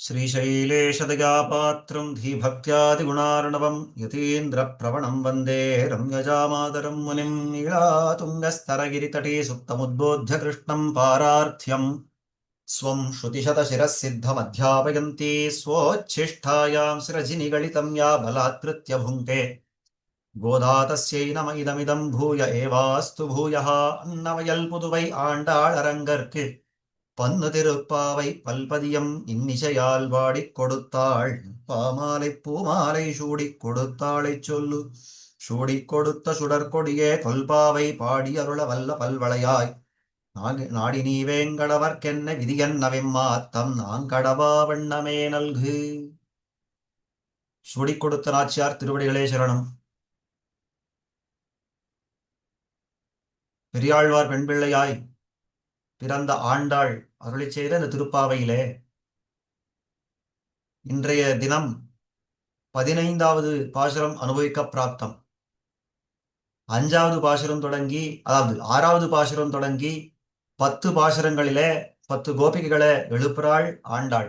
श्रीशैलेशदयापात्रं धीभक्त्यादिगुणार्णवं यतीन्द्रप्रवणं वन्दे रम्यजामादरं मुनिं नीलातुङ्गस्तरगिरितटे सुप्तमुद्बोध्य कृष्णं पारार्थ्यं स्वं श्रुतिशतशिरःसिद्धमध्यापयन्ती स्वोच्छिष्ठायां शिरजिनिगलितं या बलात्कृत्य भुङ्क्ते गोदातस्यै नम इदमिदं भूय एवास्तु भूयः अन्नमयल्पुदुवै आण्डाळरङ्गर्कि பன்னு திருப்பாவை பல்பதியம் இன்னிசையால் வாடிக் கொடுத்தாள். பாமாலை பூமாலை சூடிக் கொடுத்தாளை சொல்லு. சூடிக் கொடுத்த சுடற்கொடியே தொல்பாவை பாடி அருள வல்ல பல்வளையாய். நாடி நீ வேங்கடவர்க்கென்ன விதியன்னவெம்மாத்தம் நாங்கடவா வண்ணமே நல்கு. சூடிக் கொடுத்த நாச்சியார் திருவடிகளே சரணம். பெரியாழ்வார் பெண்பிள்ளையாய் பிறந்த ஆண்டாள் அருளை செய்த இந்த திருப்பாவையிலே இன்றைய தினம் பதினைந்தாவது பாசுரம் அனுபவிக்க பிராப்தம் அஞ்சாவது பாசுரம் தொடங்கி அதாவது ஆறாவது பாசுரம் தொடங்கி பத்து பாசுரங்களிலே பத்து கோபிகைகளை எழுப்புறாள் ஆண்டாள்.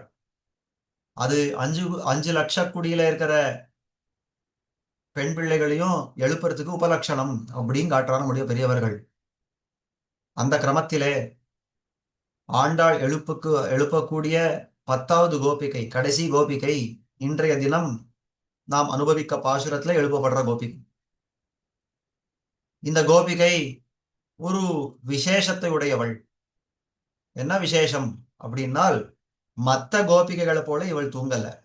அது அஞ்சு அஞ்சு லட்ச குடியில இருக்கிற பெண் பிள்ளைகளையும் எழுப்புறதுக்கு உபலட்சணம் அப்படின்னு காட்டுறாங்க நம்முடைய பெரியவர்கள். அந்த கிரமத்திலே ஆண்டாள் எழுப்புக்கு எழுப்பக்கூடிய பத்தாவது கோபிகை கடைசி கோபிகை இன்றைய தினம் நாம் அனுபவிக்க பாசுரத்துல எழுப்பப்படுற கோபிகை. இந்த கோபிகை ஒரு விசேஷத்தை உடையவள். என்ன விசேஷம் அப்படின்னால் மத்த கோபிகைகளை போல இவள் தூங்கல.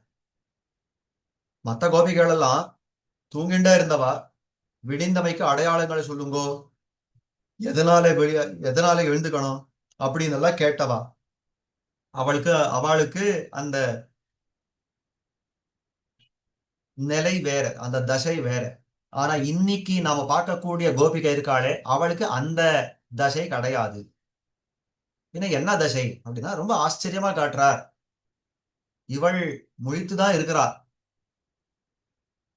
மத்த கோபிகைகள் எல்லாம் தூங்கிண்டே இருந்தவா? விடிந்தமைக்கு அடையாளங்களை சொல்லுங்கோ. எதனால வெளிய எதனால எழுந்துக்கணும்? அப்படின்னு எல்லாம் கேட்டவா. அவளுக்கு அவளுக்கு அந்த நிலை வேற அந்த தசை வேற. ஆனா இன்னைக்கு நாம பார்க்கக்கூடிய கோபிகை இருக்காளே அவளுக்கு அந்த தசை கிடையாது. பின்ன என்ன தசை அப்படின்னா ரொம்ப ஆச்சரியமா காட்டுறார் இவள் முழித்துதான் இருக்கிறார்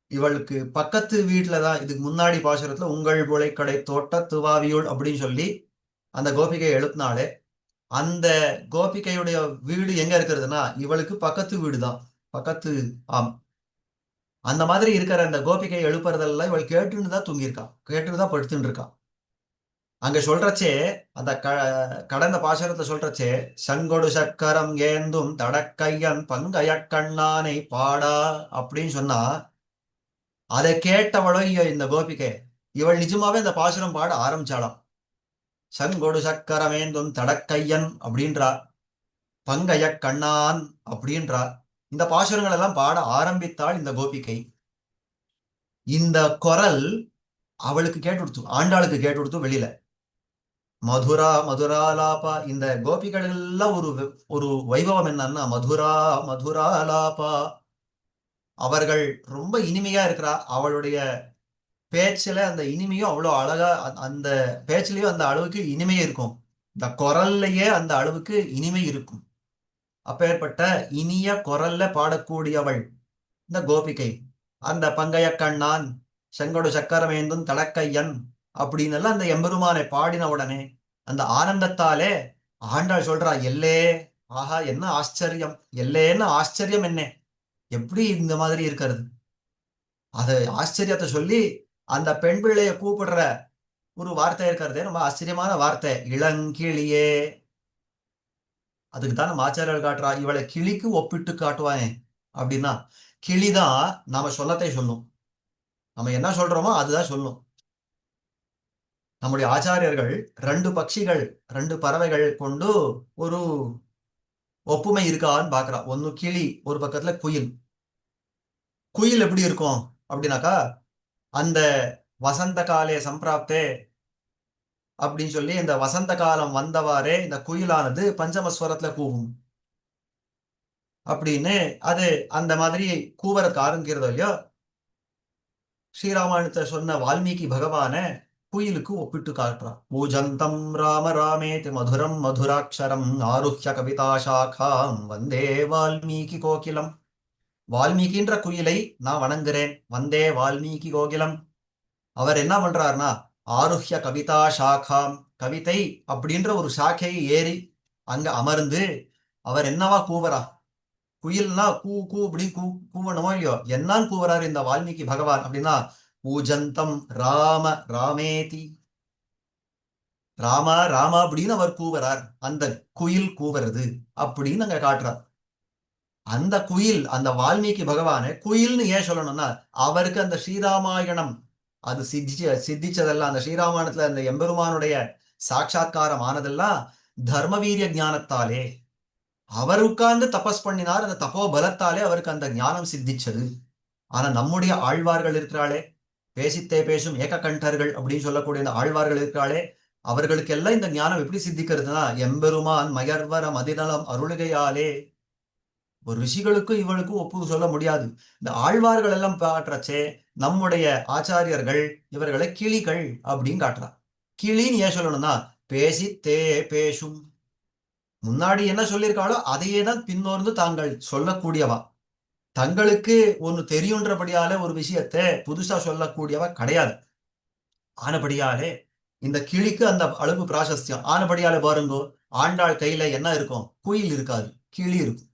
இவளுக்கு பக்கத்து வீட்டுல தான் இதுக்கு முன்னாடி பாசுரத்துல உங்கள் புழைக்கடை தோட்ட துவாவியுள் அப்படின்னு சொல்லி அந்த கோபிகையை எழுப்பினாலே அந்த கோபிகையுடைய வீடு எங்க இருக்கிறதுனா இவளுக்கு பக்கத்து வீடு தான் பக்கத்து ஆம். அந்த மாதிரி இருக்கிற அந்த கோபிகை எழுப்புறதெல்லாம் இவள் கேட்டுன்னு தான் தூங்கியிருக்கான் கேட்டுன்னு தான் படுத்துட்டு இருக்கான் அங்க சொல்றச்சே அந்த க கடந்த பாசுரத்துல சொல்றச்சே சங்கொடு சக்கரம் ஏந்தும் தடக்கையன் பங்கயக்கண்ணானை பாடா அப்படின்னு சொன்னா அதை கேட்டவளோ இந்த கோபிகை. இவள் நிஜமாவே இந்த பாசுரம் பாட ஆரம்பிச்சாளாம். சங்கொடு சக்கரமேந்தும் தடக்கையன் அப்படின்றா. பங்கைய கண்ணான் அப்படின்றா. இந்த பாசுரங்கள் எல்லாம் பாட ஆரம்பித்தாள் இந்த கோபிகை. இந்த குரல் அவளுக்கு கேட்டு கொடுத்து ஆண்டாளுக்கு கேட்டு கொடுத்து வெளியில. மதுரா மதுராலாபா இந்த கோபிகள் எல்லாம் ஒரு ஒரு வைபவம் என்னன்னா மதுரா மதுராலாபா அவர்கள் ரொம்ப இனிமையா இருக்கிறா. அவளுடைய பேச்சில் அந்த இனிமையும் அவ்வளோ அழகா அந்த- பேச்சுலேயும் அந்த அளவுக்கு இனிமை இருக்கும். இந்த குரல்லையே அந்த அளவுக்கு இனிமை இருக்கும். அப்பேற்பட்ட இனிய குரல்ல பாடக்கூடியவள் இந்த கோபிகை. அந்த பங்கைய கண்ணான் செங்கொடு சக்கரமேந்தும் தடக்கையன் அப்படின்னு அந்த எம்பெருமானை பாடின உடனே அந்த ஆனந்தத்தாலே ஆண்டாள் சொல்றா எல்லே ஆஹா என்ன ஆச்சரியம் எல்லேன்னு ஆச்சரியம் என்ன. எப்படி இந்த மாதிரி இருக்கிறது? அது ஆச்சரியத்தை சொல்லி அந்த பெண் பிள்ளைய கூப்பிடுற ஒரு வார்த்தை இருக்கிறதே ரொம்ப ஆச்சரியமான வார்த்தை. இளங்கிளியே. அதுக்கு தான் நம்ம ஆச்சாரியர்கள் காட்டுறா இவளை கிளிக்கு ஒப்பிட்டு காட்டுவானே அப்படின்னா கிளிதான் நாம சொல்லத்தை சொல்லும். நம்ம என்ன சொல்றோமோ அதுதான் சொல்லும். நம்முடைய ஆச்சாரியர்கள் ரெண்டு பட்சிகள் ரெண்டு பறவைகள் கொண்டு ஒரு ஒப்புமை இருக்கான்னு பாக்குறா ஒன்னு கிளி ஒரு பக்கத்துல குயில். குயில் எப்படி இருக்கும் அப்படின்னாக்கா அந்த வசந்த காலே சம்பிராப்தே அப்படின்னு சொல்லி இந்த வசந்த காலம் வந்தவாறே இந்த குயிலானது பஞ்சமஸ்வரத்துல கூவும். அப்படின்னு அது அந்த மாதிரி கூவரத்துக்கு ஆரம்பிக்கிறதோ இல்லையோ ஸ்ரீராமாயணத்தை சொன்ன வால்மீகி பகவான குயிலுக்கு ஒப்பிட்டு காட்டுறான். பூஜந்தம் ராம ராமேதி மதுரம் மதுராட்சரம் ஆருஹ்ய கவிதா சாகாம் வந்தே வால்மீகி கோகிலம். வால்மீகின்ற குயிலை நான் வணங்குறேன். வந்தே வால்மீகி கோகிலம். அவர் என்ன பண்றாருனா ஆருஹ்ய கவிதா சாகாம். கவிதை அப்படின்ற ஒரு சாக்கையை ஏறி அங்க அமர்ந்து அவர் என்னவா கூவரா குயில்னா கூ கூ அப்படி கூ கூவணுமோ இல்லையோ? என்னான்னு கூவராரு இந்த வால்மீகி பகவான் அப்படின்னா பூஜந்தம் ராம ராமேதி. ராமா ராமா அப்படின்னு அவர் கூவரார் அந்த குயில் கூவுறது அப்படின்னு அங்க காட்டுறார். அந்த குயில் அந்த வால்மீகி பகவானு குயில்னு ஏன் சொல்லணும்னா அவருக்கு அந்த ஸ்ரீராமாயணம் அது சித்தி சித்திச்சதெல்லாம் அந்த ஸ்ரீராமாயணத்துல அந்த எம்பெருமானுடைய சாட்சா்காரம் ஆனதெல்லாம் தர்மவீரிய ஞானத்தாலே அவர் உட்கார்ந்து தபஸ் பண்ணினார் அந்த தப்போ பலத்தாலே அவருக்கு அந்த ஞானம் சித்திச்சது. ஆனா நம்முடைய ஆழ்வார்கள் இருக்கிறாளே பேசித்தே பேசும் ஏககண்டர்கள் அப்படின்னு சொல்லக்கூடிய இந்த ஆழ்வார்கள் இருக்கிறாளே அவர்களுக்கெல்லாம் இந்த ஞானம் எப்படி சித்திக்கிறதுனா எம்பெருமான் மயர்வர மதிநலம் அருளுகையாலே ஒரு ரிஷிகளுக்கும் இவளுக்கும் ஒப்பு சொல்ல முடியாது. இந்த ஆழ்வார்கள் எல்லாம் காட்டுறச்சே நம்முடைய ஆச்சாரியர்கள் இவர்களை கிளிகள் அப்படின்னு காட்டுறா கிளின்னு ஏன் சொல்லணும்னா பேசித்தே பேசும். முன்னாடி என்ன சொல்லியிருக்காளோ அதையே தான் பின்னோர்ந்து தாங்கள் சொல்லக்கூடியவா. தங்களுக்கு ஒன்று தெரியுன்றபடியால ஒரு விஷயத்தை புதுசா சொல்லக்கூடியவா கிடையாது. ஆனபடியாலே இந்த கிளிக்கு அந்த அளவு பிராசஸ்தியம் ஆனபடியாலே பாருங்கோ ஆண்டாள் கையில என்ன இருக்கும்? குயில் இருக்காது. கிளி இருக்கும்.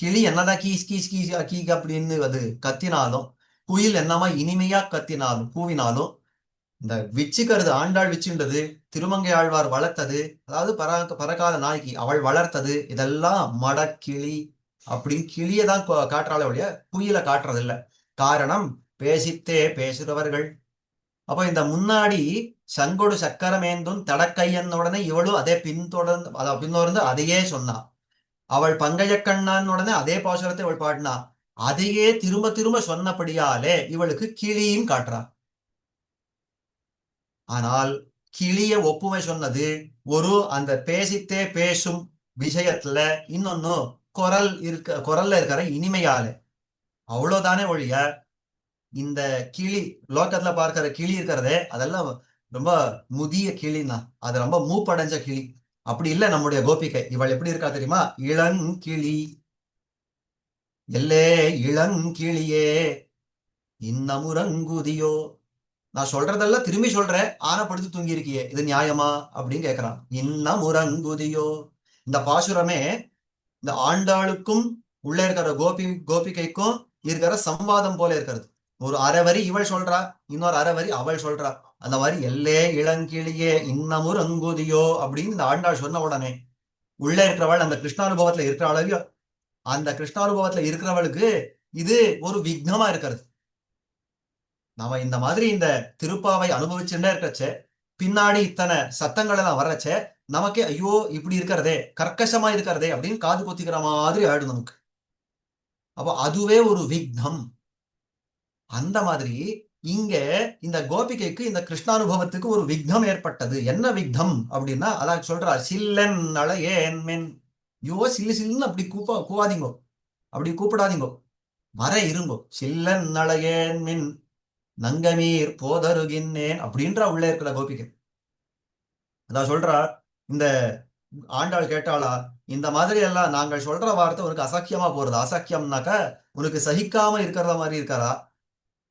கிளி என்னதான் கீஸ் கீஸ் கீஸ் கீக் அப்படின்னு அது கத்தினாலும் குயில் என்னமா இனிமையா கத்தினாலும் கூவினாலும் இந்த விச்சுக்கிறது ஆண்டாள் விச்சுன்றது திருமங்கை ஆழ்வார் வளர்த்தது அதாவது பரா பறக்காத நாய்க்கு அவள் வளர்த்தது இதெல்லாம் மடக்கிளி அப்படின்னு கிளியை தான் காட்டுறாளே ஒழிய குயில காட்டுறது காரணம் பேசித்தே பேசுறவர்கள் அப்போ இந்த முன்னாடி சங்கொடு சக்கரமேந்தும் தடக்கையன் உடனே இவளும் அதே பின்தொடர்ந்து அதை பின்தொடர்ந்து அதையே சொன்னா. அவள் பங்கைய கண்ணான் உடனே அதே பாசுரத்தை அவள் பாடினா அதையே திரும்ப திரும்ப சொன்னபடியாலே இவளுக்கு கிளியும் காட்டுறா. ஆனால் கிளிய ஒப்புமை சொன்னது ஒரு அந்த பேசித்தே பேசும் விஷயத்துல இன்னொன்னு குரல் இருக்க குரல்ல இருக்கிற இனிமையால. அவ்வளவுதானே ஒழிய இந்த கிளி லோக்கத்துல பார்க்கிற கிளி இருக்கிறதே அதெல்லாம் ரொம்ப முதிய கிளின்னா அது ரொம்ப மூப்படைஞ்ச கிளி. அப்படி இல்ல நம்முடைய கோபிகை. இவள் எப்படி இருக்கா தெரியுமா? இளங்கிளி எல்லே இளங்கிளியே இன்னமுரங்குதியோ நான் சொல்றதெல்லாம் திரும்பி சொல்றேன். ஆனா படுத்து தூங்கி இருக்கியே இது நியாயமா? அப்படின்னு கேட்கிறான் இன்னும் இந்த பாசுரமே இந்த ஆண்டாளுக்கும் உள்ள இருக்கிற கோபி கோபிகைக்கும் இருக்கிற சம்வாதம் போல இருக்கிறது. ஒரு அரை வரி இவள் சொல்றா இன்னொரு அரை வரி அவள் சொல்றா. அந்த மாதிரி எல்லே இளங்கிளியே இன்னமும் ரங்குதியோ அப்படின்னு இந்த ஆண்டாள் சொன்ன உடனே உள்ள இருக்கிறவள் அந்த கிருஷ்ணானுபவத்துல இருக்கிறாளையோ அந்த கிருஷ்ணானுபவத்துல இருக்கிறவளுக்கு இது ஒரு விக்னமா இருக்கிறது. நாம இந்த மாதிரி இந்த திருப்பாவை அனுபவிச்சுட்டே இருக்கச்சே பின்னாடி இத்தனை சத்தங்கள் எல்லாம் வர்றச்சே நமக்கே ஐயோ இப்படி இருக்கிறதே கர்க்கசமா இருக்கிறதே அப்படின்னு காது கொத்திக்கிற மாதிரி ஆயிடும் நமக்கு. அப்போ அதுவே ஒரு விக்னம். அந்த மாதிரி இங்க இந்த கோபிகைக்கு இந்த கிருஷ்ணானுபவத்துக்கு ஒரு விக்னம் ஏற்பட்டது. என்ன விக்னம் அப்படின்னா அதான் சொல்றா சில்லன் ஏன் மென்? யோ சில்லு சில்லுன்னு அப்படி கூப்பா கூவாதீங்கோ. அப்படி கூப்பிடாதீங்கோ. வர இருங்கோ. சில்லன் ஏன் மின்? நங்கமீர் போதருகின்றேன் அப்படின்ற உள்ள இருக்கிற கோபிகை. அதான் சொல்றா இந்த ஆண்டாள் கேட்டாளா இந்த மாதிரி எல்லாம் நாங்கள் சொல்ற வார்த்தை உனக்கு அசக்கியமா போறது. அசக்கியம்னாக்க உனக்கு சகிக்காம இருக்கிறத மாதிரி இருக்காரா?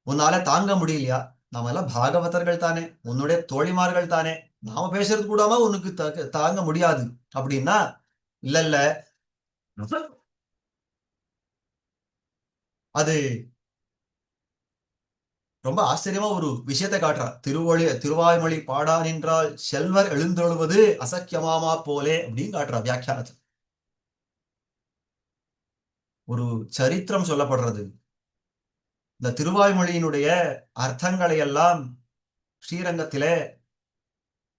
உன்னால தாங்க முடியலையா? நாம எல்லாம் பாகவதர்கள் தானே. உன்னுடைய தோழிமார்கள் தானே. நாம பேசுறது கூடாம உனக்கு தாங்க முடியாது. அப்படின்னா இல்ல இல்ல. அது ரொம்ப ஆச்சரியமா ஒரு விஷயத்தை காட்டுறா. திருவொழி திருவாய்மொழி பாடா நின்றால் செல்வர் எழுந்தொழுவது அசக்கியமாமா போலே அப்படின்னு காட்டுறா வியாக்கியானத்தில். ஒரு சரித்திரம் சொல்லப்படுறது. இந்த திருவாய்மொழியினுடைய அர்த்தங்களை எல்லாம் ஸ்ரீரங்கத்திலே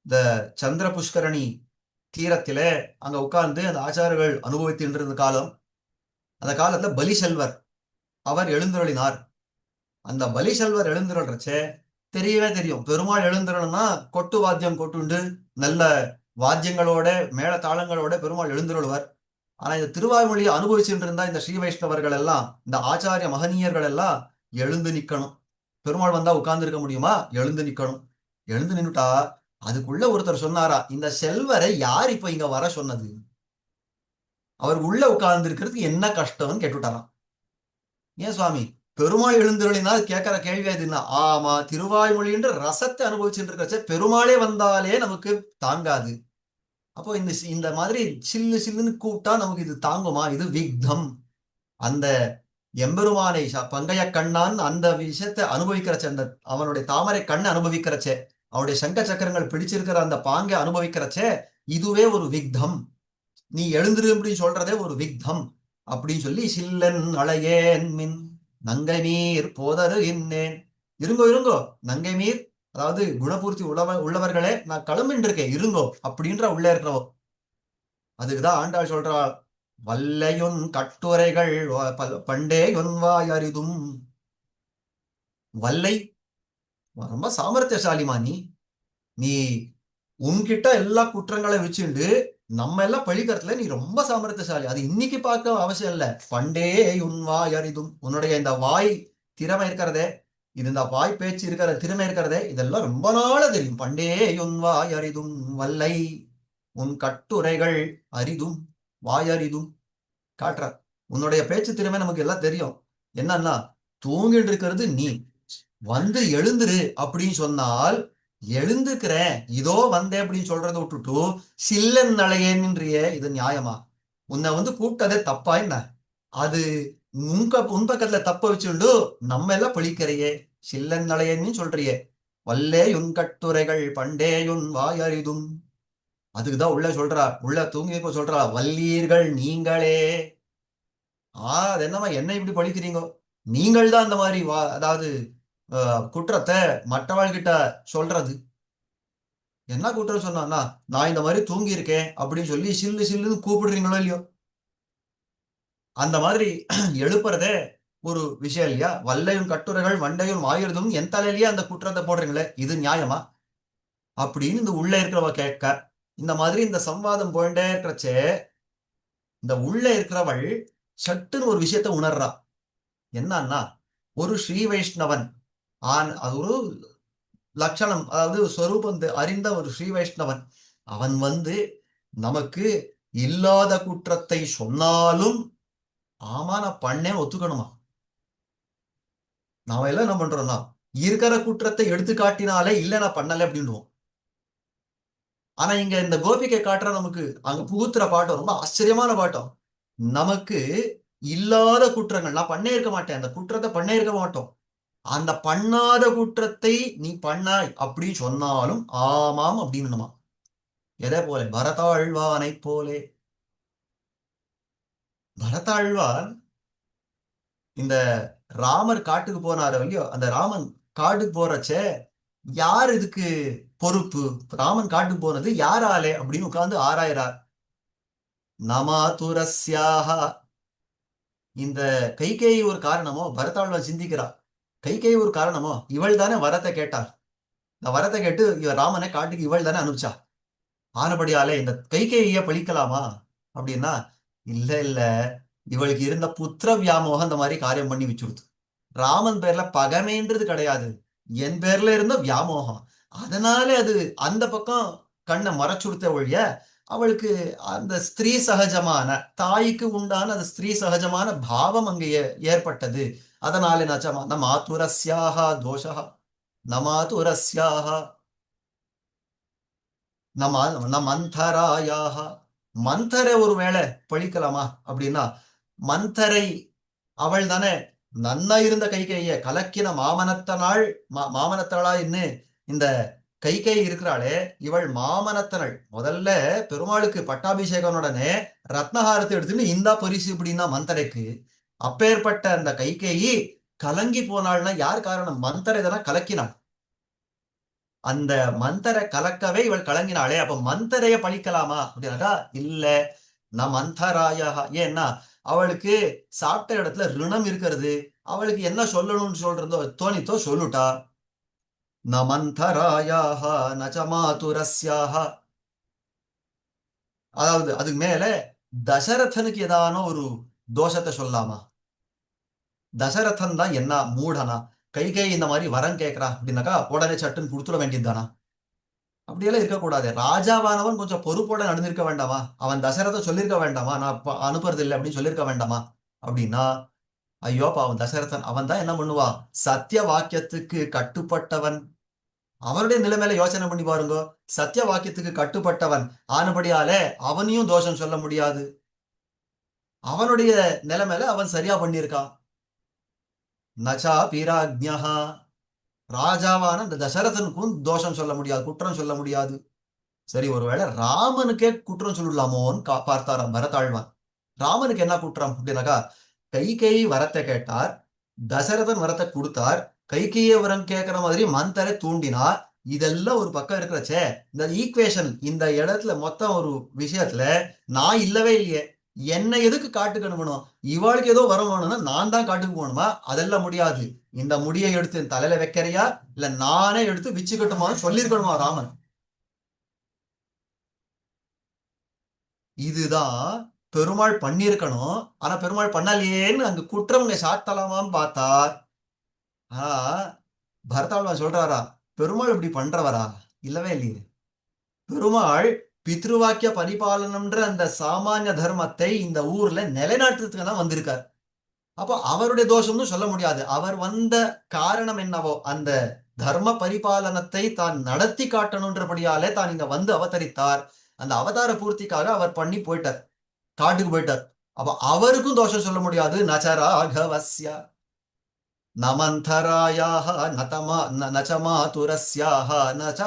இந்த சந்திர புஷ்கரணி தீரத்திலே அங்க உட்கார்ந்து அந்த ஆச்சாரர்கள் அனுபவித்திருந்த காலம் அந்த காலத்துல பலி செல்வர் அவர் எழுந்துருளினார். அந்த பலி செல்வர் எழுந்துருன்றச்சே தெரியவே தெரியும். பெருமாள் எழுந்துருன்னா கொட்டு வாத்தியம் கொட்டுண்டு நல்ல வாத்தியங்களோட மேல தாளங்களோட பெருமாள் எழுந்துருள்வர். ஆனா இந்த திருவாய்மொழியை அனுபவிச்சுட்டு இருந்தா இந்த ஸ்ரீ வைஷ்ணவர்கள் எல்லாம் இந்த ஆச்சாரிய மகனீயர்கள் எல்லாம் எழுந்து நிக்கணும். பெருமாள் வந்தா உட்கார்ந்து இருக்க முடியுமா? எழுந்து நிக்கணும். எழுந்து நின்னுட்டா அதுக்குள்ள ஒருத்தர் சொன்னாரா இந்த செல்வரை யார் இப்ப இங்க வர சொன்னது? அவர் உள்ள உட்கார்ந்து இருக்கிறதுக்கு என்ன கஷ்டம்னு கேட்டுட்டாராம். ஏன் சுவாமி பெருமாள் எழுந்துருளினா கேட்கிற கேள்வி எதுனா ஆமா திருவாய்மொழின்ற ரசத்தை அனுபவிச்சுட்டு இருக்கச்ச பெருமாளே வந்தாலே நமக்கு தாங்காது. அப்போ இந்த சி- இந்த மாதிரி சில்லு சில்லுன்னு கூப்பிட்டா நமக்கு இது தாங்குமா? இது விக்னம் அந்த எம்பெருமானை பங்கைய கண்ணான் அந்த விஷயத்தை அனுபவிக்கிறச்ச அந்த அவனுடைய தாமரை கண்ணை அனுபவிக்கிறச்சே அவனுடைய சங்க சக்கரங்கள் பிடிச்சிருக்கிற அந்த பாங்கை அனுபவிக்கிறச்சே இதுவே ஒரு விக்தம். நீ எழுந்துரு அப்படின்னு சொல்றதே ஒரு விக்தம். அப்படின்னு சொல்லி சில்லன் அழையேன் மின் நங்கை நீர் போதரு இன்னேன். இருங்கோ இருங்கோ நங்கை நீர் அதாவது குணபூர்த்தி உள்ளவ உள்ளவர்களே நான் கிளம்பின்னு இருக்கேன் இருங்கோ அப்படின்ற உள்ளே இருக்கிறவோ. அதுக்குதான் ஆண்டாள் சொல்றாள் வல்லையொன் கட்டுரைகள் வ- பண்டே வாய் அரிதும் வல்லை ரொம்ப சாமர்த்தியசாலிமா நீ. நீ உன்கிட்ட எல்லா குற்றங்களை வச்சுண்டு நம்ம எல்லாம் பழிக்கிறதுல நீ ரொம்ப சாமர்த்தியசாலி. அது இன்னைக்கு பார்க்க அவசியம் இல்லை. பண்டே உன் வாய் அரிதும் உன்னுடைய இந்த வாய் திறமை இருக்கிறதே இது இந்த வாய் பேச்சு இருக்கிற திறமை இருக்கிறதே இதெல்லாம் ரொம்ப நாள தெரியும். பண்டே உன் வாய் அரிதும் வல்லை உன் கட்டுரைகள் அரிதும். வாயார் இதுவும் காட்டுற உன்னுடைய பேச்சு திறமை நமக்கு எல்லாம் தெரியும். என்னன்னா தூங்கிட்டு இருக்கிறது நீ. வந்து எழுந்துரு அப்படின்னு சொன்னால் எழுந்துக்கிறேன். இதோ வந்தேன் அப்படின்னு சொல்றதை விட்டுட்டு சில்லன் நலையேன்றிய இது நியாயமா? உன்னை வந்து கூப்பிட்டதே தப்பா என்ன? அது உங்க உன் பக்கத்துல தப்ப வச்சுண்டு நம்ம எல்லாம் பழிக்கிறையே. சில்லன் நலையேன்னு சொல்றியே. வல்லே உன் கட்டுரைகள் பண்டேயுன் வாயறிதும். அதுக்குதான் உள்ள சொல்றா உள்ள தூங்கி இப்ப சொல்றா வல்லீர்கள் நீங்களே. ஆ அது என்னம்மா என்ன இப்படி பழிக்கிறீங்க? நீங்கள் தான் அந்த மாதிரி வா அதாவது குற்றத்தை மற்றவாழ்கிட்ட சொல்றது. என்ன குற்றம் சொன்னான்னா நான் இந்த மாதிரி தூங்கி இருக்கேன் அப்படின்னு சொல்லி சில்லு சில்லுன்னு கூப்பிடுறீங்களோ இல்லையோ? அந்த மாதிரி எழுப்புறதே ஒரு விஷயம் இல்லையா? வல்லையும் கட்டுரைகள் வண்டையும் வாயுறதும் என் தலையிலேயே அந்த குற்றத்தை போடுறீங்களே இது நியாயமா? அப்படின்னு இந்த உள்ள இருக்கிறவ கேட்க இந்த மாதிரி இந்த சம்வாதம் போயிட்டே இருக்கிறச்சே இந்த உள்ள இருக்கிறவள் சட்டுன்னு ஒரு விஷயத்த உணர்றா. என்னன்னா ஒரு ஸ்ரீ வைஷ்ணவன் ஆன் அது ஒரு லட்சணம் அதாவது ஸ்வரூபம் அறிந்த ஒரு ஸ்ரீ வைஷ்ணவன் அவன் வந்து நமக்கு இல்லாத குற்றத்தை சொன்னாலும் ஆமா நான் பண்ணேன் ஒத்துக்கணுமா? நாம எல்லாம் என்ன பண்றோம்னா இருக்கிற குற்றத்தை எடுத்து காட்டினாலே இல்ல நான் பண்ணல அப்படின்னுவோம். ஆனா இங்க இந்த கோபிகை காட்டுற நமக்கு அங்க புகுத்துற பாட்டம் ரொம்ப ஆச்சரியமான பாட்டம். நமக்கு இல்லாத குற்றங்கள் நான் பண்ணே இருக்க மாட்டேன். அந்த குற்றத்தை பண்ணே இருக்க மாட்டோம். அந்த பண்ணாத குற்றத்தை நீ பண்ணாய் அப்படின்னு சொன்னாலும் ஆமாம் அப்படின்னுமா. எதை போல? பரதாழ்வானை போலே. பரதாழ்வான் இந்த ராமர் காட்டுக்கு போனாரு இல்லையோ? அந்த ராமன் காட்டுக்கு போறச்ச யார் இதுக்கு பொறுப்பு. ராமன் காட்டுக்கு போனது யாராலே அப்படின்னு உட்கார்ந்து ஆராயிறார். நமாதுரஸ்யாக இந்த கைகேயி ஒரு காரணமோ பரதாழ்வான் சிந்திக்கிறா கைகேயி ஒரு காரணமோ இவள் தானே வரத்தை கேட்டாள். இந்த வரத்தை கேட்டு இவ ராமனை காட்டுக்கு இவள் தானே அனுப்பிச்சா. ஆனபடியாலே இந்த கைகேயிய பழிக்கலாமா? அப்படின்னா இல்ல இல்ல. இவளுக்கு இருந்த புத்திர வியாமோகம் அந்த மாதிரி காரியம் பண்ணி வச்சுடுது. ராமன் பேர்ல பகமேன்றது கிடையாது. என் பேர்ல இருந்த வியாமோகம். அதனாலே அது அந்த பக்கம் கண்ணை மறைச்சுடுத்த ஒழிய அவளுக்கு அந்த ஸ்திரீ சகஜமான தாய்க்கு உண்டான அந்த ஸ்திரீ சகஜமான பாவம் அங்கே ஏ- ஏற்பட்டது. அதனால நச்சமா ந மாதுரஸ்யாக தோஷா ந மாதுரஸ்யாக ந மந்தராயாக மந்தரை ஒருவேளை பழிக்கலாமா அப்படின்னா மந்தரை அவள் தானே நன்னா இருந்த கைகைய கலக்கின மாமனத்தனாள் மா மாமனத்தனாள்னு இந்த கைகை இருக்கிறாளே இவள் மாமனத்தனள் முதல்ல பெருமாளுக்கு பட்டாபிஷேகம் உடனே ரத்னஹாரத்தை எடுத்துன்னு இந்தா பரிசு இப்படின்னா மந்தரைக்கு. அப்பேற்பட்ட அந்த கைகேயி கலங்கி போனாள்னா யார் காரணம்? மந்தரை இதெல்லாம் கலக்கினாள். அந்த மந்தரை கலக்கவே இவள் கலங்கினாளே. அப்ப மந்தரைய பழிக்கலாமா? அப்படின்னாக்கா இல்ல. நான் மந்தராயா ஏன்னா அவளுக்கு சாப்பிட்ட இடத்துல ரிணம் இருக்கிறது. அவளுக்கு என்ன சொல்லணும்னு சொல்றதோ தோணித்தோ சொல்லுட்டா. ந மந்தராயாக நச்சமாதுரஸ்யாக அதாவது அதுக்கு மேல தசரதனுக்கு ஏதான ஒரு தோஷத்தை சொல்லலாமா தசரதன் தான் என்ன மூடனா? கைகை இந்த மாதிரி வரம் கேட்கறா அப்படின்னாக்கா உடனே சட்டுன்னு கொடுத்துட வேண்டியதுதானா? அப்படியெல்லாம் இருக்கக்கூடாது. ராஜாவானவன் கொஞ்சம் பொறுப்போட நடந்திருக்க வேண்டாமா? அவன் தசரதை சொல்லியிருக்க வேண்டாமா? நான் அனுப்புறது இல்லை அப்படின்னு சொல்லியிருக்க வேண்டாமா? அப்படின்னா ஐயோ பாவன் தசரதன் அவன் தான் என்ன பண்ணுவா? சத்திய வாக்கியத்துக்கு கட்டுப்பட்டவன் அவருடைய நிலைமையில யோசனை பண்ணி பாருங்க. சத்திய வாக்கியத்துக்கு கட்டுப்பட்டவன். ஆனபடியாலே அவனையும் தோஷம் சொல்ல முடியாது. அவனுடைய நிலைமையில அவன் சரியா பண்ணியிருக்கான். நச்சா பீராஜ்யா ராஜாவான இந்த தசரதனுக்கும் தோஷம் சொல்ல முடியாது குற்றம் சொல்ல முடியாது. சரி ஒருவேளை ராமனுக்கே குற்றம் சொல்லலாமோன்னு கா- பார்த்தாராம் பரதாழ்வான். ராமனுக்கு என்ன குற்றம்? அப்படின்னாக்கா கைகேயி வரத்தை கேட்டார் தசரதன் வரத்தை கொடுத்தார் கைகேய வரம் கேட்கிற மாதிரி மந்தரை தூண்டினார். இதெல்லாம் ஒரு பக்கம் இருக்கிறச்சே இந்த ஈக்குவேஷன் இந்த இடத்துல மொத்தம் ஒரு விஷயத்துல நான் இல்லவே இல்லையே என்னை எதுக்கு காட்டுக்கு அனுப்பணும்? இவாளுக்கு ஏதோ வர வேணும்னா நான் தான் காட்டுக்கு போகணுமா? அதெல்லாம் முடியாது. இந்த முடியை எடுத்து என் தலையில வைக்கிறியா? இல்ல நானே எடுத்து விச்சுக்கட்டுமான்னு சொல்லியிருக்கணுமா ராமன்? இதுதான் பெருமாள் பண்ணியிருக்கணும். ஆனா பெருமாள் பண்ணலையேன்னு அங்க குற்றவங்க சாத்தலாமான்னு பார்த்தார். ஆனா பரதாழ்வா சொல்றாரா பெருமாள் இப்படி பண்றவரா? இல்லவே இல்லையே. பெருமாள் பித்ருவாக்கிய பரிபாலனம்ன்ற அந்த சாமானிய தர்மத்தை இந்த ஊர்ல நிலைநாட்டுறதுக்கு தான் வந்திருக்கார். அப்போ அவருடைய தோஷம்னு சொல்ல முடியாது. அவர் வந்த காரணம் என்னவோ அந்த தர்ம பரிபாலனத்தை தான் நடத்தி காட்டணுன்றபடியாலே தான் இங்க வந்து அவதரித்தார். அந்த அவதார பூர்த்திக்காக அவர் பண்ணி போயிட்டார். காட்டுக்கு போயிட்டார். அப்ப அவருக்கும் தோஷம் சொல்ல முடியாது. நச்சராகவசியா நமந்தராயாக நதமா ந- நச்ச மாதுரஸ்யாக நச்ச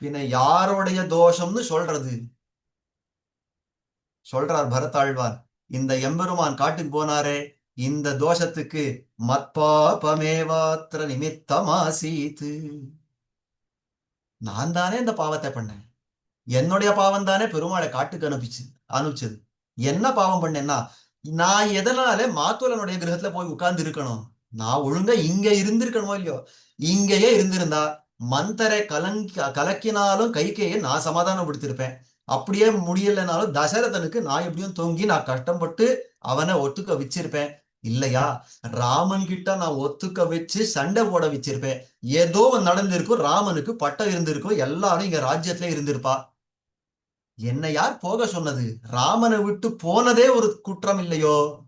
பின்ன யாருடைய தோஷம்னு சொல்றது? சொல்றார் பரத்தாழ்வார். இந்த எம்பெருமான் காட்டுக்கு போனாரே இந்த தோஷத்துக்கு மத்பாபமேவாத்திர நிமித்தமாசீத்து நான் தானே இந்த பாவத்தை பண்ணேன். என்னுடைய பாவம் தானே பெருமாளை காட்டுக்கு அனுப்பிச்சு அனுப்பிச்சது. என்ன பாவம் பண்ணேன்னா நான் எதனால மாத்துலனுடைய கிரகத்துல போய் உட்கார்ந்து இருக்கணும் நான் ஒழுங்கா இங்க இருந்திருக்கணுமோ இல்லையோ? இங்கேயே இருந்திருந்தா மந்தரை கலங்கி கலக்கினாலும் கைகையை நான் சமாதானப்படுத்திருப்பேன். அப்படியே முடியலைனாலும் தசரதனுக்கு நான் எப்படியும் தொங்கி நான் கஷ்டப்பட்டு அவனை ஒத்துக்க வச்சிருப்பேன். இல்லையா? ராமன் கிட்ட நான் ஒத்துக்க வச்சு சண்டை போட வச்சிருப்பேன். ஏதோ நடந்திருக்கும் ராமனுக்கு பட்டம் இருந்திருக்கும் எல்லாரும் இங்க ராஜ்யத்துல இருந்திருப்பா. என்னை யார் போக சொன்னது? ராமனை விட்டு போனதே ஒரு குற்றம் இல்லையோ?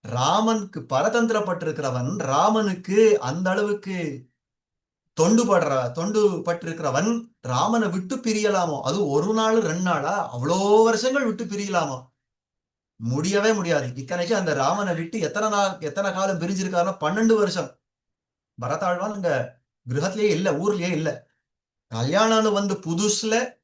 ராமனுக்கு பரதந்திரப்பட்டிருக்கிறவன் ராமனுக்கு அந்த அளவுக்கு தொண்டு படுற தொண்டு பட்டிருக்கிறவன் ராமனை விட்டு பிரியலாமோ? அது ஒரு நாள் ரெண்டு நாளா? அவ்வளோ வருஷங்கள் விட்டு பிரியலாமோ? முடியவே முடியாது. இத்தனைக்கும் அந்த ராமனை விட்டு எத்தனை நாள் எத்தனை காலம் பிரிஞ்சிருக்காருன்னா பன்னெண்டு வருஷம். பரதாழ்வான் அங்க கிரகத்திலேயே இல்லை ஊர்லயே இல்லை. கல்யாணம் வந்து புதுசுல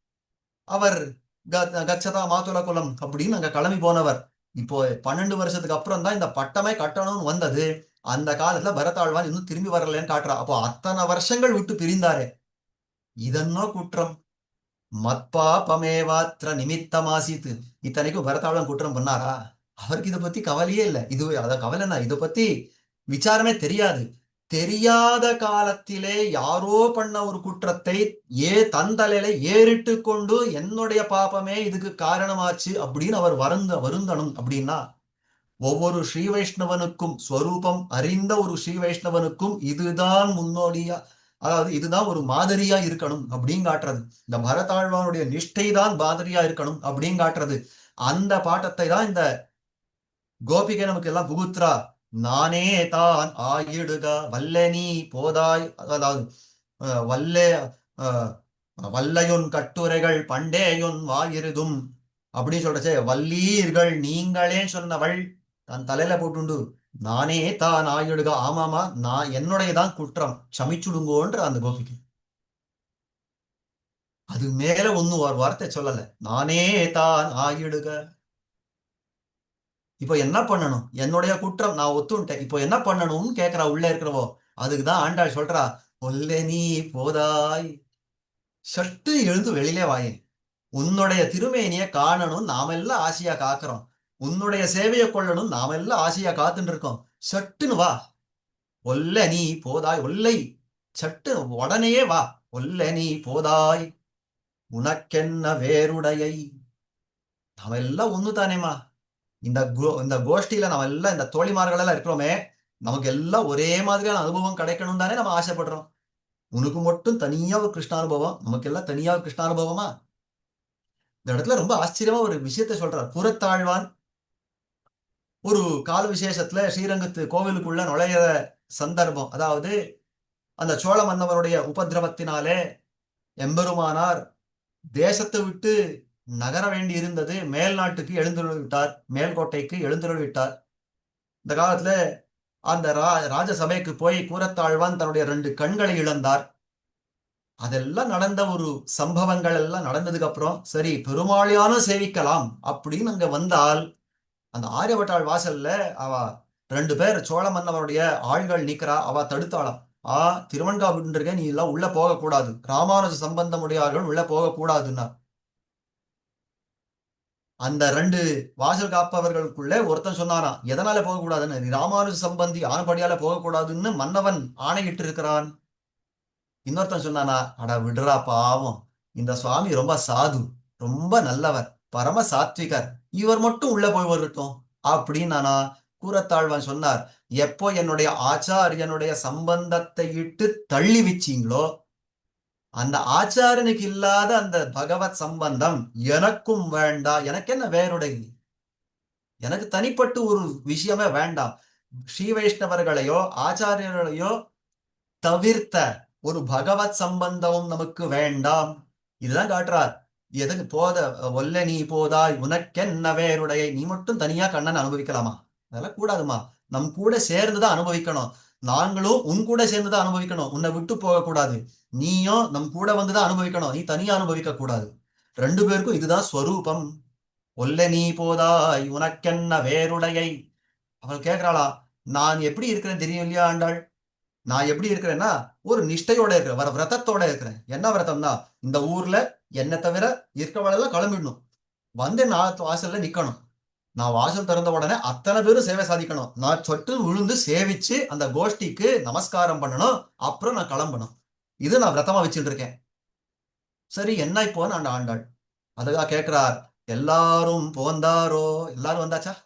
அவர் க- கச்சதா மாதுள குலம் அப்படின்னு அங்க கிளம்பி போனவர். இப்போ பன்னெண்டு வருஷத்துக்கு அப்புறம் தான் இந்த பட்டமே கட்டணும்னு வந்தது. அந்த காலத்துல பரதாழ்வான் இன்னும் திரும்பி வரலன்னு காட்டுறா. அப்போ அத்தனை வருஷங்கள் விட்டு பிரிந்தாரே. இதன்னோ குற்றம். மத்பாபமேவாத்திர நிமித்தமாசித்து. இத்தனைக்கும் பரதாழ்வான் குற்றம் பண்ணாரா? அவருக்கு இதை பத்தி கவலையே இல்லை. இது அத கவலைனா இதை பத்தி விசாரமே தெரியாது. தெரியாத காலத்திலே யாரோ பண்ண ஒரு குற்றத்தை ஏ தந்தலையில ஏறிட்டு கொண்டு என்னுடைய பாபமே இதுக்கு காரணமாச்சு அப்படின்னு அவர் வருந்த வருந்தணும் அப்படின்னா ஒவ்வொரு ஸ்ரீ வைஷ்ணவனுக்கும் ஸ்வரூபம் அறிந்த ஒரு ஸ்ரீ வைஷ்ணவனுக்கும் இதுதான் முன்னோடியா அதாவது இதுதான் ஒரு மாதிரியா இருக்கணும் அப்படின்னு காட்டுறது. இந்த பரதாழ்வானுடைய நிஷ்டை தான் மாதிரியா இருக்கணும் அப்படின்னு காட்டுறது. அந்த பாட்டத்தை தான் இந்த கோபிகை நமக்கு எல்லாம் புகுத்ரா நானே தான் ஆயிடுக வல்ல நீ போதாய் அதாவது வல்ல அஹ், வல்லையுன் கட்டுரைகள் பண்டேயுன் வாயிருதும். அப்படின்னு சொல்றச்சே வல்லீர்கள் நீங்களே சொன்னவள் தன் தலையில போட்டுண்டு நானே தான் ஆயிடுக. ஆமாமா நான் என்னுடையதான் குற்றம். சமிச்சுடுங்கோன்ற அந்த கோபிக்கு அது மேல ஒன்னும் ஒரு வார்த்தை சொல்லல. நானே தான் ஆயிடுக. இப்போ என்ன பண்ணணும்? என்னுடைய குற்றம் நான் ஒத்துன்ட்டேன். இப்போ என்ன பண்ணணும்னு கேக்குறா உள்ள இருக்கிறவோ? அதுக்குதான் ஆண்டாள் சொல்றா ஒல்ல நீ போதாய். சட்டு எழுந்து வெளியிலே வாயே உன்னுடைய திருமேனிய காணணும் நாமெல்லாம் ஆசையா காக்குறோம். உன்னுடைய சேவையை கொள்ளணும் நாமெல்லாம் ஆசையா காத்துட்டு இருக்கோம். சட்டுன்னு வா. ஒல்ல நீ போதாய். ஒல்லை. சட்டு உடனேயே வா. ஒல்ல நீ போதாய். உனக்கென்ன வேறுடையை? நாம எல்லாம் ஒண்ணு தானேமா இந்த இந்த கோஷ்டியில நம்ம எல்லாம் இந்த தோழிமார்கள் எல்லாம் இருக்கிறோமே நமக்கு எல்லாம் ஒரே மாதிரியான அனுபவம் கிடைக்கணும் தானே நம்ம ஆசைப்படுறோம். உனக்கு மட்டும் தனியா ஒரு கிருஷ்ணானுபவம் நமக்கு எல்லாம் தனியா ஒரு கிருஷ்ணானுபவமா? இந்த இடத்துல ரொம்ப ஆச்சரியமா ஒரு விஷயத்த சொல்றார். புறத்தாழ்வான் ஒரு கால விசேஷத்துல ஸ்ரீரங்கத்து கோவிலுக்குள்ள நுழையிற சந்தர்ப்பம். அதாவது அந்த சோழ மன்னவருடைய உபதிரவத்தினாலே எம்பெருமானார் தேசத்தை விட்டு நகர வேண்டி இருந்தது மேல் நாட்டுக்கு எழுந்துருள் விட்டார் மேல்கோட்டைக்கு எழுந்துருள் விட்டார் இந்த காலத்துல அந்த ரா ராஜசபைக்கு போய் கூறத்தாழ்வான் தன்னுடைய ரெண்டு கண்களை இழந்தார். அதெல்லாம் நடந்த ஒரு சம்பவங்கள் எல்லாம் நடந்ததுக்கு அப்புறம் சரி பெருமாளியான சேவிக்கலாம் அப்படின்னு அங்க வந்தால் அந்த ஆரியவட்டாள் வாசல்ல அவ ரெண்டு பேர் சோழ மன்னவருடைய ஆள்கள் நிக்கிறா அவ தடுத்தாளாம். ஆ திருவன்காவின்றிருக்க நீ எல்லாம் உள்ள போகக்கூடாது. ராமானுஜ சம்பந்தமுடையார்கள் உள்ள போகக்கூடாதுன்னா அந்த ரெண்டு வாசல் காப்பவர்களுக்குள்ளே ஒருத்தன் சொன்னானா எதனால போகக்கூடாதுன்னு? ராமானுஜ சம்பந்தி ஆனபடியால போகக்கூடாதுன்னு மன்னவன் ஆணையிட்டு இருக்கிறான் இன்னொருத்தன் சொன்னானா அட விடுறா பாவம். இந்த சுவாமி ரொம்ப சாது ரொம்ப நல்லவர் பரம சாத்விகர். இவர் மட்டும் உள்ள போய் வரட்டும். அப்படின்னானா கூறத்தாழ்வான் சொன்னார் எப்போ என்னுடைய ஆச்சாரியனுடைய சம்பந்தத்தை இட்டு தள்ளி வச்சீங்களோ அந்த ஆச்சாரனுக்கு இல்லாத அந்த பகவத் சம்பந்தம் எனக்கும் வேண்டாம் எனக்கு என்ன வேறுடைய எனக்கு தனிப்பட்டு ஒரு விஷயமே வேண்டாம். ஸ்ரீ வைஷ்ணவர்களையோ ஆச்சாரியர்களையோ தவிர்த்த ஒரு பகவத் சம்பந்தமும் நமக்கு வேண்டாம். இதுதான் காட்டுறார். எதுக்கு போத ஒல்ல நீ போதாய் உனக்கென்ன வேறுடைய? நீ மட்டும் தனியா கண்ணன் அனுபவிக்கலாமா? அதெல்லாம் கூடாதுமா. நம் கூட சேர்ந்துதான் அனுபவிக்கணும். நாங்களும் உன் கூட சேர்ந்துதான் அனுபவிக்கணும். உன்னை விட்டு போக கூடாது நீயும் நம் கூட வந்துதான் அனுபவிக்கணும். நீ தனியா அனுபவிக்க கூடாது ரெண்டு பேருக்கும் இதுதான் ஸ்வரூபம். ஒல்ல நீ போதாய் உனக்கென்ன வேறுடையை? அவள் கேட்கிறாளா நான் எப்படி இருக்கிறேன் தெரியும் இல்லையா ஆண்டாள்? நான் எப்படி இருக்கிறேன்னா ஒரு நிஷ்டையோட இருக்கிறேன். வர விரதத்தோட இருக்கிறேன். என்ன விரதம்னா இந்த ஊர்ல என்னை தவிர இருக்கவளெல்லாம் கிளம்பிடணும். வந்து நான் வாசல்ல நிக்கணும். நான் வாசல் திறந்த உடனே அத்தனை பேரும் சேவை சாதிக்கணும். நான் சொட்டு விழுந்து சேவிச்சு அந்த கோஷ்டிக்கு நமஸ்காரம் பண்ணணும். அப்புறம் நான் கிளம்பணும். இது நான் விரதமா வச்சுட்டு இருக்கேன். சரி என்ன இப்போன்னு அந்த ஆண்டாள். அதுக்காக கேட்கிறார் எல்லாரும் போந்தாரோ? எல்லாரும் வந்தாச்சா?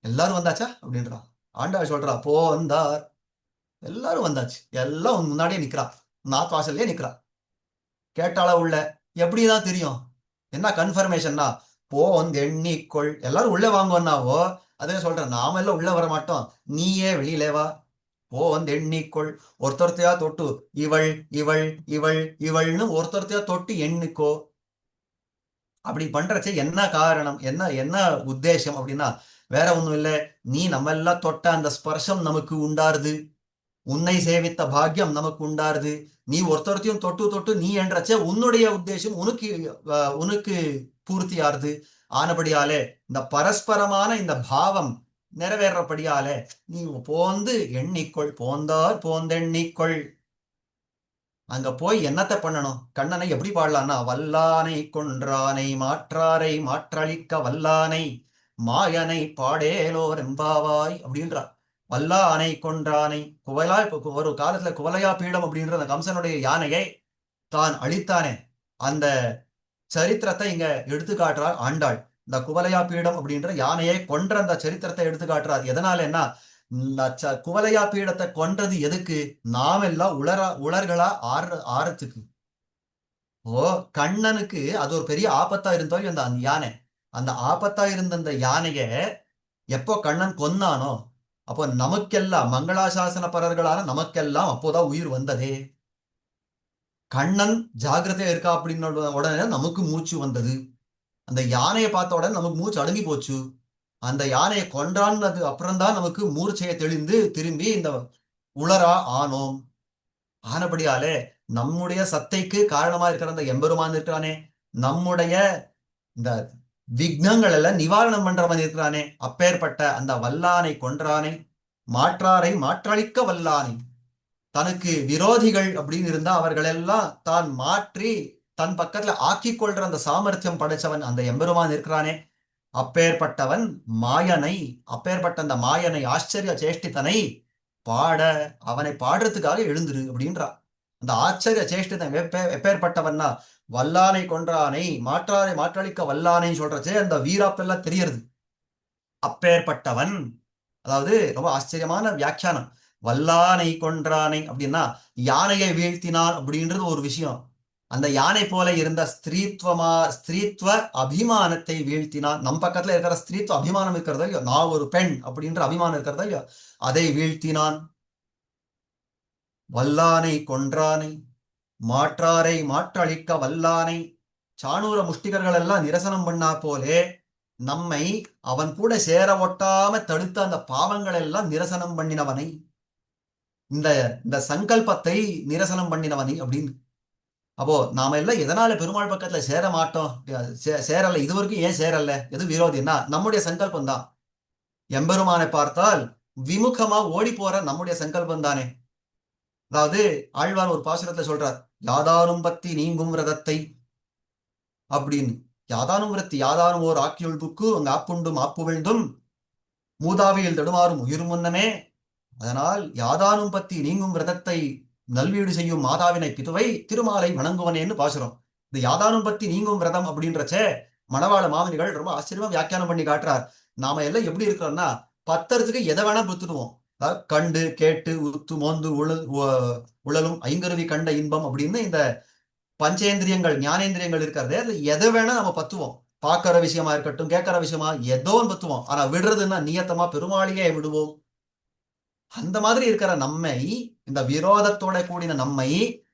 எல்லாரும் வந்தாச்சா? அப்படின்றா. ஆண்டாள் சொல்றா போந்தார். எல்லாரும் வந்தாச்சு. எல்லாம் உன் முன்னாடியே நிக்கிறா. நாத் வாசல்லே நிக்கிறா. கேட்டாளா உள்ள எப்படிதான் தெரியும்? என்ன கன்ஃபர்மேஷன்னா போ வந்து எண்ணிக்கொள் எல்லாரும் உள்ள வாங்குவன்னாவோ அதே சொல்றேன். நாம எல்லாம் உள்ள வர மாட்டோம். நீயே வெளியிலே வா. போ வந்து எண்ணிக்கொள் ஒருத்தொருத்தையா தொட்டு இவள் இவள் இவள் இவள்னு ஒருத்தொருத்தையா தொட்டு எண்ணிக்கோ. அப்படி பண்றச்ச என்ன காரணம்? என்ன என்ன உத்தேசம் அப்படின்னா வேற ஒண்ணும் இல்லை. நீ நம்ம எல்லாம் தொட்ட அந்த ஸ்பர்ஷம் நமக்கு உண்டாருது. உன்னை சேவித்த பாக்கியம் நமக்கு உண்டாருது நீ ஒருத்தரத்தையும் தொட்டு தொட்டு நீ என்றச்ச உன்னுடைய உத்தேசம் உனக்கு உனக்கு பூர்த்தியாருது ஆனபடியாலே இந்த பரஸ்பரமான இந்த பாவம் நிறைவேறபடியாலே நீ போந்து எண்ணிக்கொள் போந்தார் போந்தெண்ணிக்கொள். அங்க போய் என்னத்தை பண்ணணும்? கண்ணனை எப்படி பாடலான்னா வல்லானை கொன்றானை மாற்றாரை மாற்றளிக்க வல்லானை மாயனை பாடேலோர் எம்பாவாய் அப்படின்றா அணை கொன்றானை குவலா ஒரு காலத்துல குவலையா பீடம் அப்படின்ற அந்த கம்சனுடைய யானையை தான் அழித்தானே. அந்த சரித்திரத்தை இங்க எடுத்து காட்டுறார் ஆண்டாள். இந்த குவலையா பீடம் அப்படின்ற யானையை கொன்ற அந்த சரித்திரத்தை எடுத்து காட்டுறார். எதனால இந்த ச- குவலையா பீடத்தை கொன்றது எதுக்கு? நாம் எல்லாம் உலரா உலர்களா ஆறு ஆறத்துக்கு. ஓ கண்ணனுக்கு அது ஒரு பெரிய ஆபத்தா இருந்தோ அந்த அந்த யானை. அந்த ஆபத்தா இருந்த அந்த யானைய எப்போ கண்ணன் கொன்னானோ அப்போ நமக்கெல்லாம் மங்களாசாசன பரர்களான நமக்கெல்லாம் அப்போதான் உயிர் வந்ததே. கண்ணன் ஜாக்கிரதையா இருக்கா அப்படின்னு உடனே நமக்கு மூச்சு வந்தது. அந்த யானையை பார்த்த உடனே நமக்கு மூச்சு அடங்கி போச்சு. அந்த யானையை கொன்றான்னது அப்புறம்தான் நமக்கு மூர்ச்சையை தெளிந்து திரும்பி இந்த உளரா ஆனோம். ஆனபடியாலே நம்முடைய சத்தைக்கு காரணமா இருக்கிற அந்த எம்பெருமான் இருக்கிறானே. நம்முடைய இந்த விக்னங்கள் எல்லாம் நிவாரணம் பண்றவன் இருக்கிறானே. அப்பேற்பட்ட அந்த வல்லானை கொன்றானே. மாற்றாரை மாற்றளிக்க வல்லானே. தனக்கு விரோதிகள் அப்படின்னு இருந்தா அவர்களெல்லாம் தான் மாற்றி தன் பக்கத்துல ஆக்கி கொள்ற அந்த சாமர்த்தியம் படைச்சவன் அந்த எம்பெருமான் இருக்கிறானே. அப்பேற்பட்டவன் மாயனை அப்பேற்பட்ட அந்த மாயனை ஆச்சரிய சேஷ்டித்தனை பாட அவனை பாடுறதுக்காக எழுந்துரு அப்படின்றா. அந்த ஆச்சரிய சேஷ்டிதன் எப்பே எப்பேற்பட்டவன்னா வல்லானை கொன்றானை மாற்றாரை மாற்றளிக்க வல்லானை சொல்றச்சே அந்த வீராப்பெல்லாம் தெரியறது அப்பேற்பட்டவன் அதாவது ரொம்ப ஆச்சரியமான வியாக்கியானம். வல்லானை கொன்றானை அப்படின்னா யானையை வீழ்த்தினான் அப்படின்றது ஒரு விஷயம். அந்த யானை போல இருந்த ஸ்திரீத்வமா ஸ்திரீத்வ அபிமானத்தை வீழ்த்தினான். நம் பக்கத்துல இருக்கிற ஸ்திரீத்வ அபிமானம் இருக்கிறதா இல்லையோ? நான் ஒரு பெண் அப்படின்ற அபிமானம் இருக்கிறதா இல்லையோ? அதை வீழ்த்தினான். வல்லானை கொன்றானை மாற்றாரை மாற்றளிக்க வல்லானை சாணூர முஷ்டிகர்கள் எல்லாம் நிரசனம் பண்ணா போலே நம்மை அவன் கூட சேர ஒட்டாம தடுத்த அந்த பாவங்கள் எல்லாம் நிரசனம் பண்ணினவனை இந்த இந்த சங்கல்பத்தை நிரசனம் பண்ணினவனை அப்படின்னு. அப்போ நாம எல்லாம் எதனால பெருமாள் பக்கத்துல சேர மாட்டோம்? சே- சேரல இது வரைக்கும் ஏன் சேரல? எது விரோதின்னா நம்முடைய சங்கல்பம் தான். எம்பெருமானை பார்த்தால் விமுகமா ஓடி போற நம்முடைய சங்கல்பம் தானே. அதாவது ஆழ்வார் ஒரு பாசுரத்துல சொல்றார் யாதானும் பத்தி நீங்கும் விரதத்தை அப்படின்னு. யாதானும் விரத்தி யாதானும் ஓர் ஆக்கியொழ்புக்கு புக்கு ஆப்புண்டும் ஆப்பு விழுந்தும் மூதாவியில் தடுமாறும் உயிர் முன்னமே அதனால் யாதானும் பத்தி நீங்கும் விரதத்தை நல்வீடு செய்யும் மாதாவினை பிதுவை திருமாலை வணங்குவனேன்னு பாசுறோம் இந்த யாதானும் பத்தி நீங்கும் விரதம் அப்படின்றச்சே மணவாள மாமனிகள் ரொம்ப ஆச்சரியமா வியாக்கியானம் பண்ணி காட்டுறார். நாம எல்லாம் எப்படி இருக்கிறோம்னா பத்தரத்துக்கு எதை வேணா புத்துடுவோம். கண்டு கேட்டு உத்து மோந்து உழல் உ- உழலும் ஐங்கருவி கண்ட இன்பம் அப்படின்னு இந்த பஞ்சேந்திரியங்கள் ஞானேந்திரியங்கள் இருக்கிறதே அதுல எதை வேணா நம்ம பத்துவோம். பார்க்கற விஷயமா இருக்கட்டும் கேட்கற விஷயமா ஏதோ ஒன்று பத்துவோம். ஆனா விடுறதுன்னா நியத்தமா பெருமாளையே விடுவோம். அந்த மாதிரி இருக்கிற நம்மை இந்த விரோதத்தோட கூடின நம்மை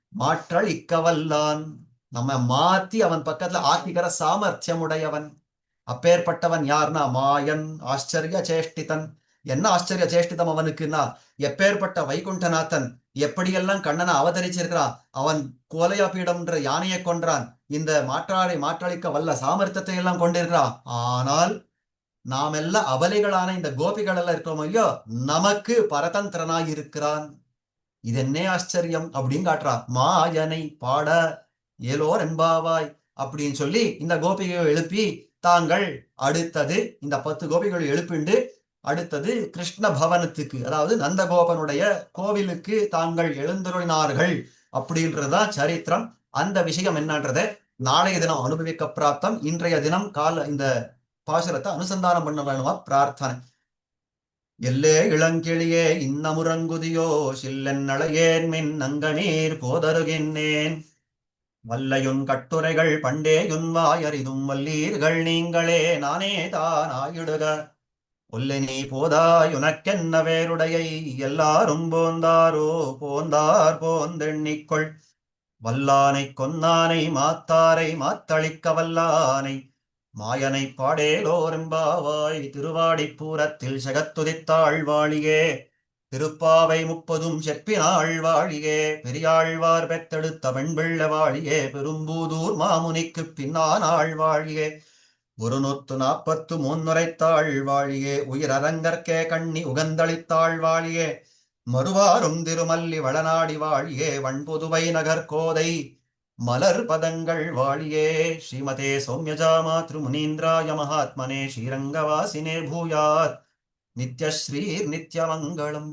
மாற்றல் இக்கவல்லான். நம்ம மாத்தி அவன் பக்கத்துல ஆக்கிக்கிற சாமர்த்தியம் உடையவன் அப்பேற்பட்டவன் யார்னா மாயன் ஆச்சரிய சேஷ்டிதன். என்ன ஆச்சரிய சேஷ்டிதம் அவனுக்குன்னா எப்பேற்பட்ட வைகுண்டநாதன் எப்படியெல்லாம் கண்ணனை அவதரிச்சிருக்கிறான் அவன் கோலையா பீடம்ன்ற யானையை கொன்றான் இந்த மாற்றாடை மாற்றளிக்க வல்ல சாமர்த்தத்தை எல்லாம் கொண்டிருக்கிறான் ஆனால் நாம் எல்லாம் அபலைகளான இந்த கோபிகள் எல்லாம் இருக்கிறோம் இல்லையோ நமக்கு பரதந்திரனாய் இருக்கிறான். இது என்ன ஆச்சரியம் அப்படின்னு காட்டுறான் மாயனை பாட ஏலோர் ரெம்பாவாய் அப்படின்னு சொல்லி இந்த கோபிகையை எழுப்பி தாங்கள் அடுத்தது இந்த பத்து கோபிகளை எழுப்பிண்டு அடுத்தது கிருஷ்ண பவனத்துக்கு அதாவது நந்தகோபனுடைய கோவிலுக்கு தாங்கள் எழுந்தருளினார்கள் அப்படின்றதுதான் சரித்திரம். அந்த விஷயம் என்னன்றதை நாளைய தினம் அனுபவிக்க பிராப்தம் இன்றைய தினம் கால இந்த பாசுரத்தை அனுசந்தானம் பண்ண வேணுமா? பிரார்த்தனை. எல்லே இளங்கிளியே இன்னமுறங்குதியோ சில்லென்னழையேன் மின் நங்கநீர் போதருகின்றேன் வல்லையுன் கட்டுரைகள் பண்டேயுன் வாயறிதும் வல்லீர்கள் நீங்களே நானே தான் ஆயிடுக. ஒல்லை நீ போதாய் உனக்கென்ன வேருடையை எல்லாரும் போந்தாரோ? போந்தார் போந்தெண்ணிக்கொள். வல்லானை கொன்னானை மாத்தாரை மாத்தளிக்க வல்லானை. மாயனை பாடேலோரெம்பாவாய் திருவாடிப்பூரத்தில் சகத்துதித்தாள் வாழியே திருப்பாவை முப்பதும் செப்பினாள் வாழியே பெரியாழ்வார் பெத்தெடுத்த வெண்பிள்ள வாழியே பெரும்பூதூர் மாமுனிக்கு பின்னானாள் வாழியே ஒரு நாற்பத்து மூன்னுரைத்தாள் வாழியே உயிரரங்கற்கே கண்ணி உகந்தளித்தாள் வாழியே மறுவாரும் திருமல்லி வளநாடி வாழியே வண்புதுவை நகர்கோதை மலர் பதங்கள் வாழியே. ஸ்ரீமதே சௌமியஜா மாத்ரு முனீந்திராய மகாத்மனே ஸ்ரீரங்கவாசினே பூயாத் நித்யஸ்ரீர் நித்யமங்கலம்